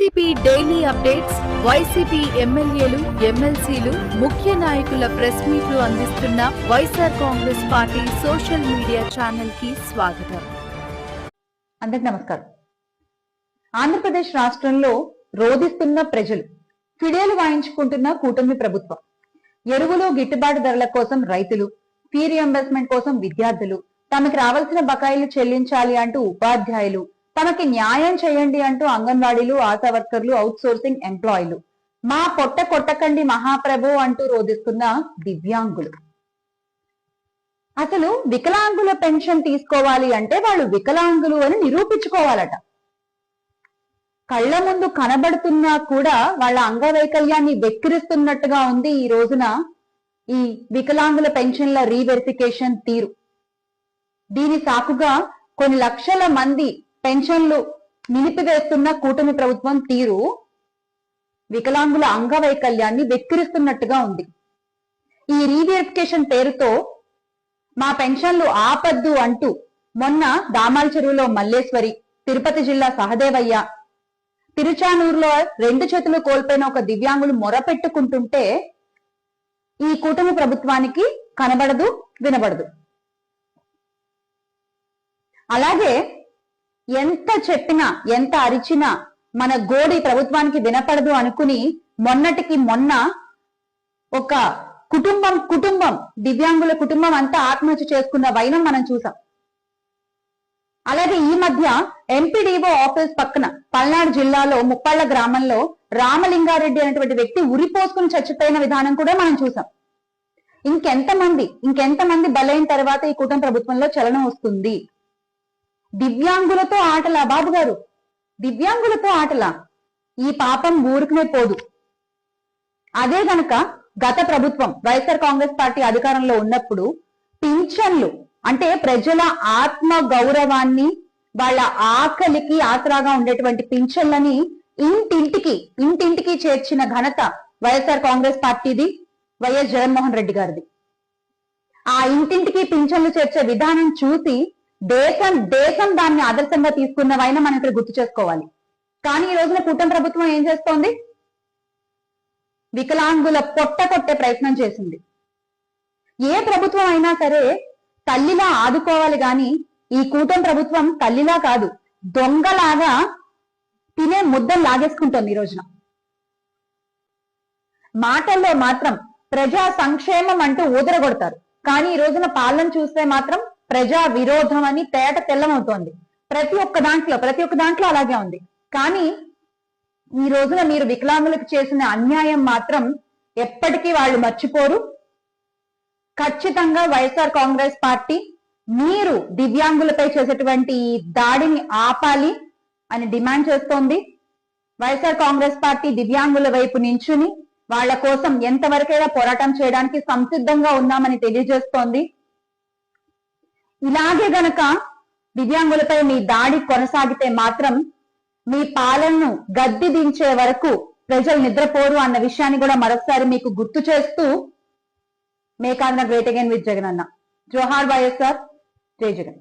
YCP daily updates YCP ఎమ్మెల్యేలు ఎమ్మెల్సీలు ముఖ్య నాయకుల ప్రెస్ మీట్లు అందిస్తున్న YSR Congress party social media ఛానల్కి స్వాగతం. అందరికి నమస్కారం. ఆంధ్రప్రదేశ్ రాష్ట్రంలో రోధిస్తున్న ప్రజలు ఫిడేలు వాయించుకుంటున్న కూటమి ప్రభుత్వం ఎరువులు గిట్టుబాటు ధరల కోసం రైతులు ఫీ రియంబర్స్మెంట్ కోసం విద్యార్థులు తమకు రావాల్సిన బకాయిలు చెల్లించాలి అంటూ ఉపాధ్యాయులు తమకి న్యాయం చేయండి అంటూ అంగన్వాడీలు ఆశా వర్కర్లు అవుట్ సోర్సింగ్ ఎంప్లాయీలు మా పొట్ట కొట్టకండి మహాప్రభు అంటూ రోధిస్తున్న దివ్యాంగులు. అసలు వికలాంగుల పెన్షన్ తీసుకోవాలి అంటే వాళ్ళు వికలాంగులు అని నిరూపించుకోవాలట. కళ్ళ ముందు కనబడుతున్నా కూడా వాళ్ళ అంగవైకల్యాన్ని వెక్కిరిస్తున్నట్టుగా ఉంది ఈ రోజున ఈ వికలాంగుల పెన్షన్ల రీవెరిఫికేషన్ తీరు. దీని సాకుగా కొన్ని లక్షల మంది పెన్షన్లు నిలిపివేస్తున్న కూటమి ప్రభుత్వం తీరు వికలాంగుల అంగవైకల్యాన్ని వెక్కిరిస్తున్నట్టుగా ఉంది. ఈ రీవెరిఫికేషన్ పేరుతో మా పెన్షన్లు ఆపద్దు అంటూ మొన్న దామాల చెరువులో మల్లేశ్వరి తిరుపతి జిల్లా సహదేవయ్య తిరుచానూరులో రెండు చేతులు కోల్పోయిన ఒక దివ్యాంగులు మొరపెట్టుకుంటుంటే ఈ కూటమి ప్రభుత్వానికి కనబడదు వినబడదు. అలాగే ఎంత చెప్పినా ఎంత అరిచినా మన గోడి ప్రభుత్వానికి వినపడదు అనుకుని మొన్నటికి మొన్న ఒక కుటుంబం కుటుంబం దివ్యాంగుల కుటుంబం అంతా ఆత్మహత్య చేసుకున్న వైనం మనం చూసాం. అలాగే ఈ మధ్య ఎంపీడీఓ ఆఫీస్ పక్కన పల్నాడు జిల్లాలో ముప్పళ్ళ గ్రామంలో రామలింగారెడ్డి అనేటువంటి వ్యక్తి ఉరిపోసుకుని చచ్చిపోయిన విధానం కూడా మనం చూసాం. ఇంకెంతమంది ఇంకెంతమంది బలైన తర్వాత ఈ కుటుంబ ప్రభుత్వంలో చలనం వస్తుంది? దివ్యాంగులతో ఆటలా? బాబు గారు దివ్యాంగులతో ఆటలా? ఈ పాపం ఊరుకునే పోదు. అదే గనక గత ప్రభుత్వం వైఎస్ఆర్ కాంగ్రెస్ పార్టీ అధికారంలో ఉన్నప్పుడు పింఛన్లు అంటే ప్రజల ఆత్మ గౌరవాన్ని వాళ్ళ ఆకలికి ఆసరాగా ఉండేటువంటి పింఛన్లని ఇంటింటికి ఇంటింటికి చేర్చిన ఘనత వైఎస్ఆర్ కాంగ్రెస్ పార్టీది వైఎస్ జగన్మోహన్ రెడ్డి గారిది. ఆ ఇంటింటికి పింఛన్లు చేర్చే విధానం చూసి దేశం దేశం దాన్ని ఆదర్శంగా తీసుకున్నవైనా మనం ఇక్కడ గుర్తు చేసుకోవాలి. కానీ ఈ రోజున కూటమి ప్రభుత్వం ఏం చేస్తోంది? వికలాంగుల పొట్ట కొట్టే ప్రయత్నం చేసింది. ఏ ప్రభుత్వం అయినా సరే తల్లిలా ఆదుకోవాలి గాని ఈ కూటమి ప్రభుత్వం తల్లిలా కాదు దొంగలాగా తినే ముద్దలు లాగేసుకుంటోంది ఈ రోజున. మాటల్లో మాత్రం ప్రజా సంక్షేమం అంటూ ఊదరగొడతారు. కానీ ఈ రోజున పాలన చూస్తే మాత్రం ప్రజా విరోధం అని తేట తెల్లమవుతోంది. ప్రతి ఒక్క దాంట్లో ప్రతి ఒక్క దాంట్లో అలాగే ఉంది. కానీ ఈ రోజున మీరు వికలాంగులకు చేసిన అన్యాయం మాత్రం ఎప్పటికీ వాళ్ళు మర్చిపోరు. ఖచ్చితంగా వైఎస్ఆర్ కాంగ్రెస్ పార్టీ మీరు దివ్యాంగులపై చేసేటువంటి ఈ దాడిని ఆపాలి అని డిమాండ్ చేస్తోంది. వైఎస్ఆర్ కాంగ్రెస్ పార్టీ దివ్యాంగుల వైపు నించుని వాళ్ళ కోసం ఎంతవరకైనా పోరాటం చేయడానికి సంసిద్ధంగా ఉన్నామని తెలియజేస్తోంది. ఇలాగే గనక దివ్యాంగులపై మీ దాడి కొనసాగితే మాత్రం మీ పాలనను గద్ది దించే వరకు ప్రజలు నిద్రపోరు అన్న విషయాన్ని కూడా మరొకసారి మీకు గుర్తు చేస్తూ మేకాంధ్ర గ్రేట్ అగైన్ విత్ జగన్ అన్న. జోహార్ వైఎస్ఆర్ జై జగన్.